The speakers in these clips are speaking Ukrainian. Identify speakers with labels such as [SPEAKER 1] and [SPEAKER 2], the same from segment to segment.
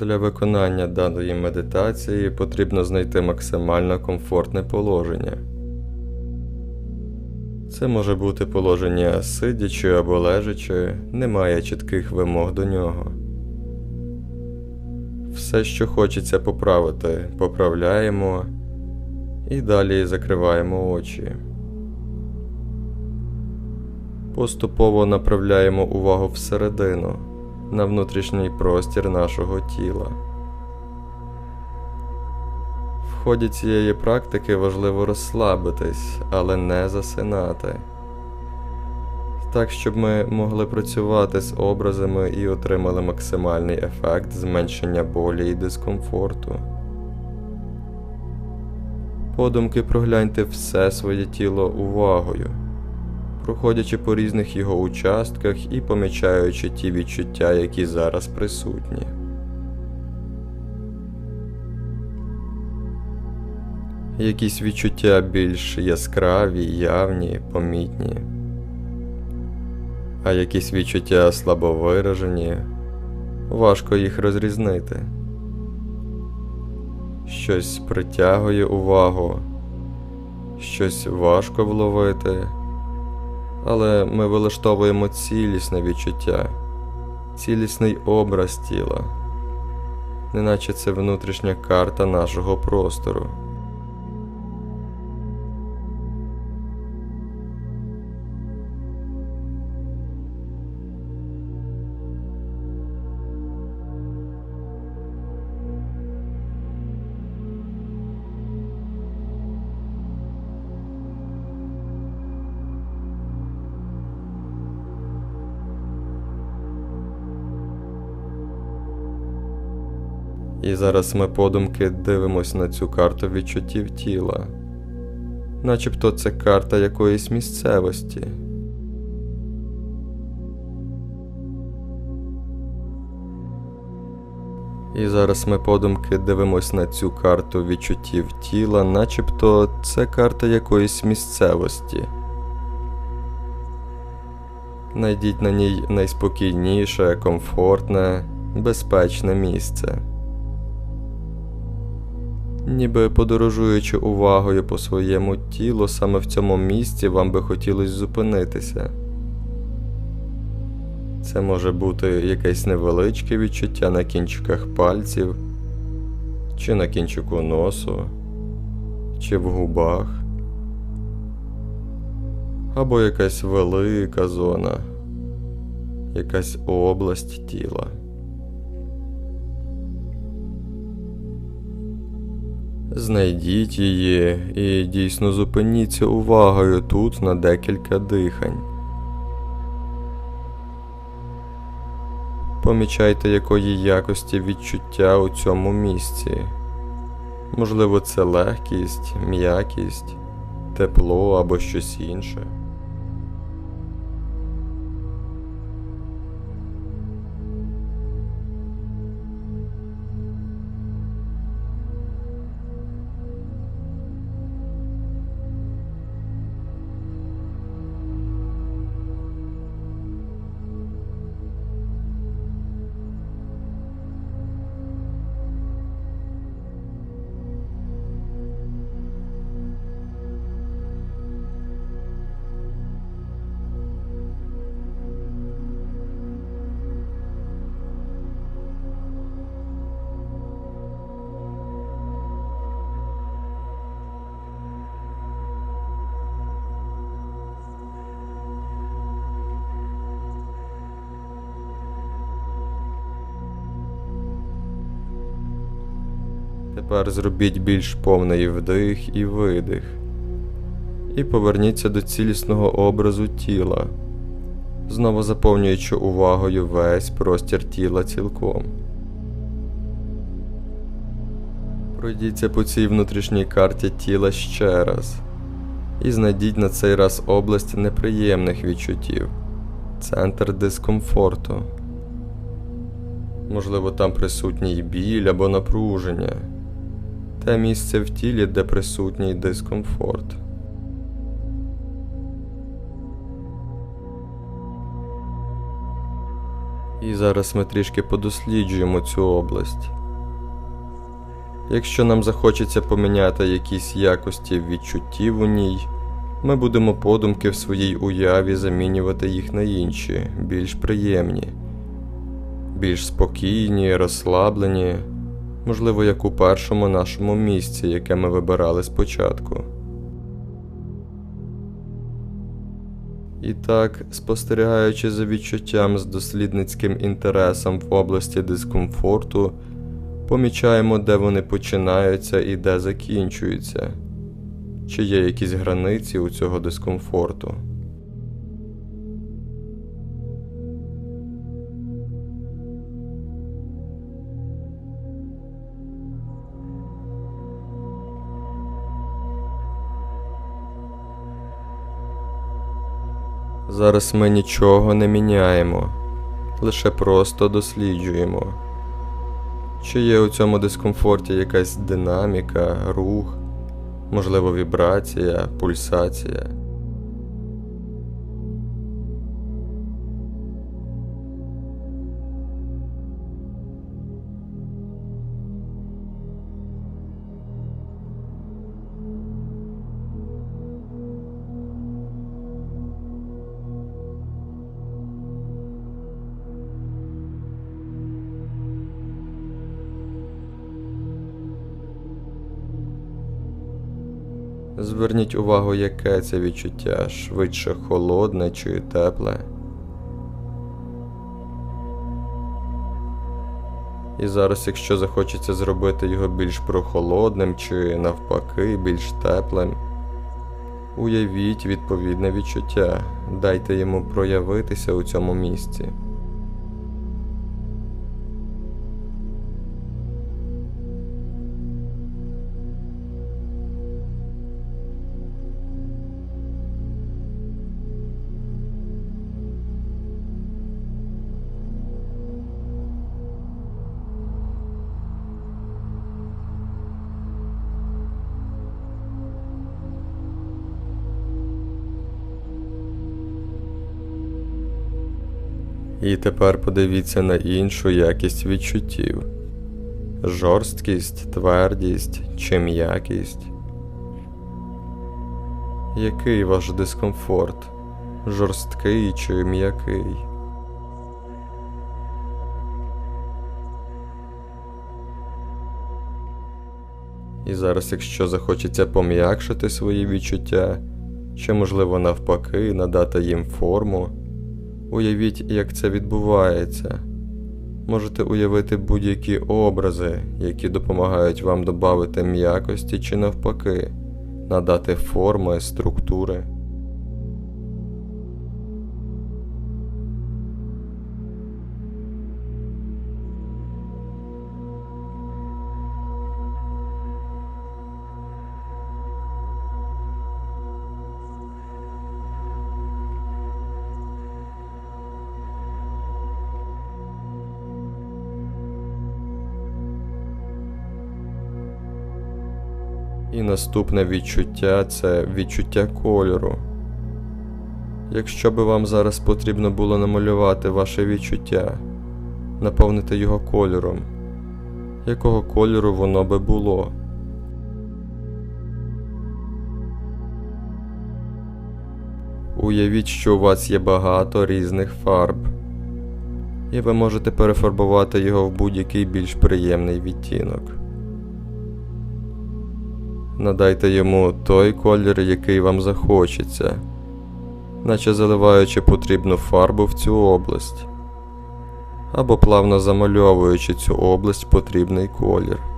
[SPEAKER 1] Для виконання даної медитації потрібно знайти максимально комфортне положення. Це може бути положення сидячи або лежачи, немає чітких вимог до нього. Все, що хочеться поправити, поправляємо і далі закриваємо очі. Поступово направляємо увагу всередину, на внутрішній простір нашого тіла. В ході цієї практики важливо розслабитись, але не засинати. Так, щоб ми могли працювати з образами і отримали максимальний ефект зменшення болі і дискомфорту. Подумки прогляньте все своє тіло увагою, проходячи по різних його участках і помічаючи ті відчуття, які зараз присутні. Якісь відчуття більш яскраві, явні, помітні, а якісь відчуття слабовиражені, важко їх розрізнити. Щось притягує увагу, щось важко вловити, але ми вилаштовуємо цілісне відчуття, цілісний образ тіла, неначе це внутрішня карта нашого простору. І зараз ми подумки дивимось на цю карту відчуттів тіла, начебто це карта якоїсь місцевості. І зараз ми подумки дивимось на цю карту відчуттів тіла, начебто це карта якоїсь місцевості. Найдіть на ній найспокійніше, комфортне, безпечне місце. Ніби подорожуючи увагою по своєму тілу, саме в цьому місці вам би хотілося зупинитися. Це може бути якесь невеличке відчуття на кінчиках пальців, чи на кінчику носу, чи в губах, або якась велика зона, якась область тіла. Знайдіть її і дійсно зупиніться увагою тут на декілька дихань. Помічайте, якої якості відчуття у цьому місці. Можливо, це легкість, м'якість, тепло або щось інше. Тепер зробіть більш повний вдих і видих. І поверніться до цілісного образу тіла, знову заповнюючи увагою весь простір тіла цілком. Пройдіться по цій внутрішній карті тіла ще раз і знайдіть на цей раз область неприємних відчуттів, центр дискомфорту. Можливо, там присутній біль або напруження, те місце в тілі, де присутній дискомфорт. І зараз ми трішки подосліджуємо цю область. Якщо нам захочеться поміняти якісь якості відчуттів у ній, ми будемо подумки в своїй уяві замінювати їх на інші, більш приємні, більш спокійні, розслаблені, можливо, як у першому нашому місці, яке ми вибирали спочатку. І так, спостерігаючи за відчуттям з дослідницьким інтересом в області дискомфорту, помічаємо, де вони починаються і де закінчуються, чи є якісь границі у цього дискомфорту. Зараз ми нічого не міняємо, лише просто досліджуємо. Чи є у цьому дискомфорті якась динаміка, рух, можливо, вібрація, пульсація? Зверніть увагу, яке це відчуття, швидше холодне чи тепле. І зараз, якщо захочеться зробити його більш прохолодним чи навпаки більш теплим, уявіть відповідне відчуття, дайте йому проявитися у цьому місці. І тепер подивіться на іншу якість відчуттів: жорсткість, твердість чи м'якість. Який ваш дискомфорт? Жорсткий чи м'який? І зараз, якщо захочеться пом'якшити свої відчуття, чи, можливо, навпаки, надати їм форму. Уявіть, як це відбувається. Можете уявити будь-які образи, які допомагають вам додати м'якості чи навпаки, надати форми, структури. І наступне відчуття це відчуття кольору. Якщо би вам зараз потрібно було намалювати ваше відчуття, наповнити його кольором, якого кольору воно би було? Уявіть, що у вас є багато різних фарб, і ви можете перефарбувати його в будь-який більш приємний відтінок. Надайте йому той колір, який вам захочеться, наче заливаючи потрібну фарбу в цю область, або плавно замальовуючи цю область потрібний колір.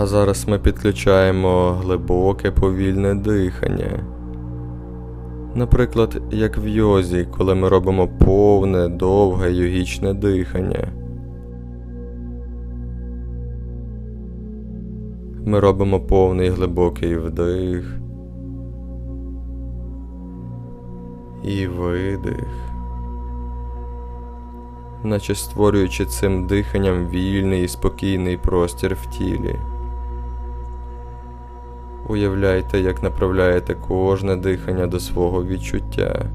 [SPEAKER 1] А зараз ми підключаємо глибоке повільне дихання. Наприклад, як в йозі, коли ми робимо повне, довге йогічне дихання. Ми робимо повний глибокий вдих і видих, наче створюючи цим диханням вільний і спокійний простір в тілі. Уявляйте, як направляєте кожне дихання до свого відчуття.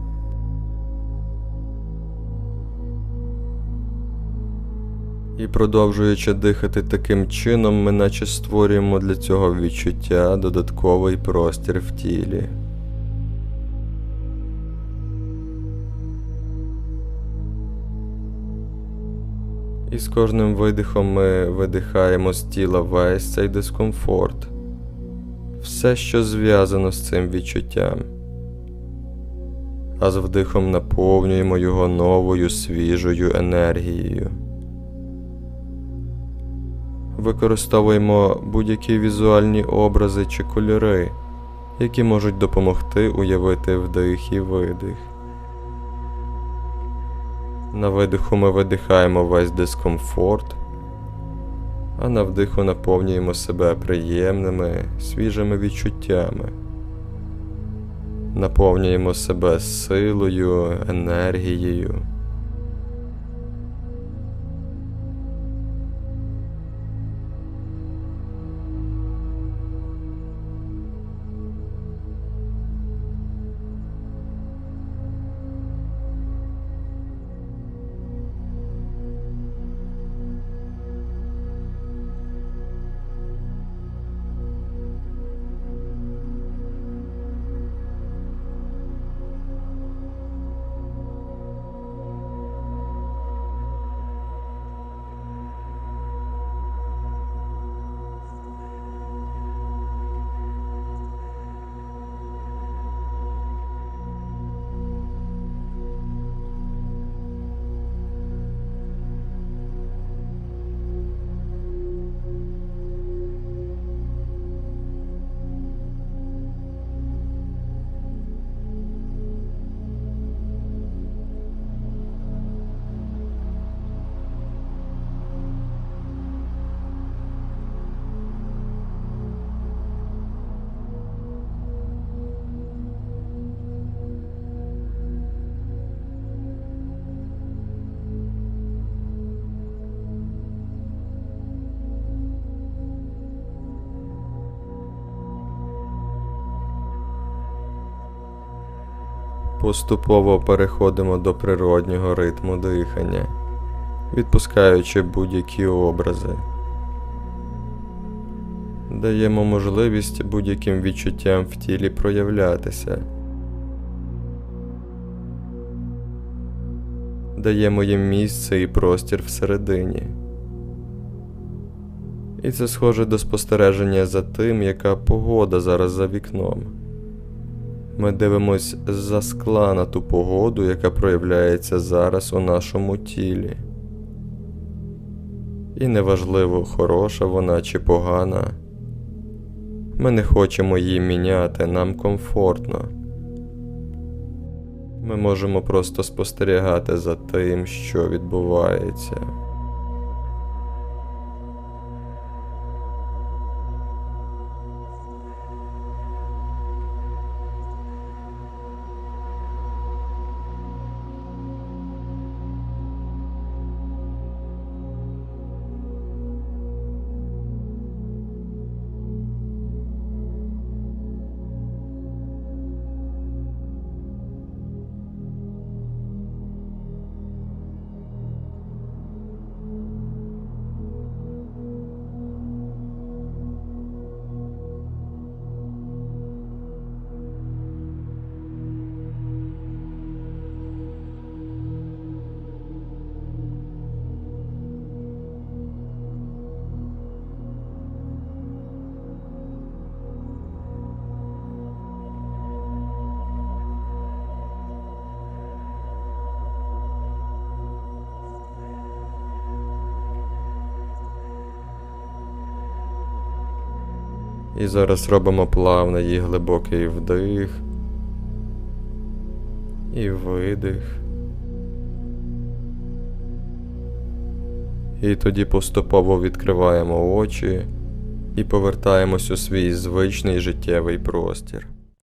[SPEAKER 1] І продовжуючи дихати таким чином, ми наче створюємо для цього відчуття додатковий простір в тілі. І з кожним видихом ми видихаємо з тіла весь цей дискомфорт, все, що зв'язано з цим відчуттям, а з вдихом наповнюємо його новою свіжою енергією. Використовуємо будь-які візуальні образи чи кольори, які можуть допомогти уявити вдих і видих. На видиху ми видихаємо весь дискомфорт, а на вдиху наповнюємо себе приємними, свіжими відчуттями. Наповнюємо себе силою, енергією. Поступово переходимо до природнього ритму дихання, відпускаючи будь-які образи. Даємо можливість будь-яким відчуттям в тілі проявлятися. Даємо їм місце і простір всередині. І це схоже до спостереження за тим, яка погода зараз за вікном. Ми дивимось за скла на ту погоду, яка проявляється зараз у нашому тілі. І неважливо, хороша вона чи погана. Ми не хочемо її міняти, нам комфортно. Ми можемо просто спостерігати за тим, що відбувається. І зараз робимо плавний і глибокий вдих і видих. І тоді поступово відкриваємо очі і повертаємось у свій звичний життєвий простір.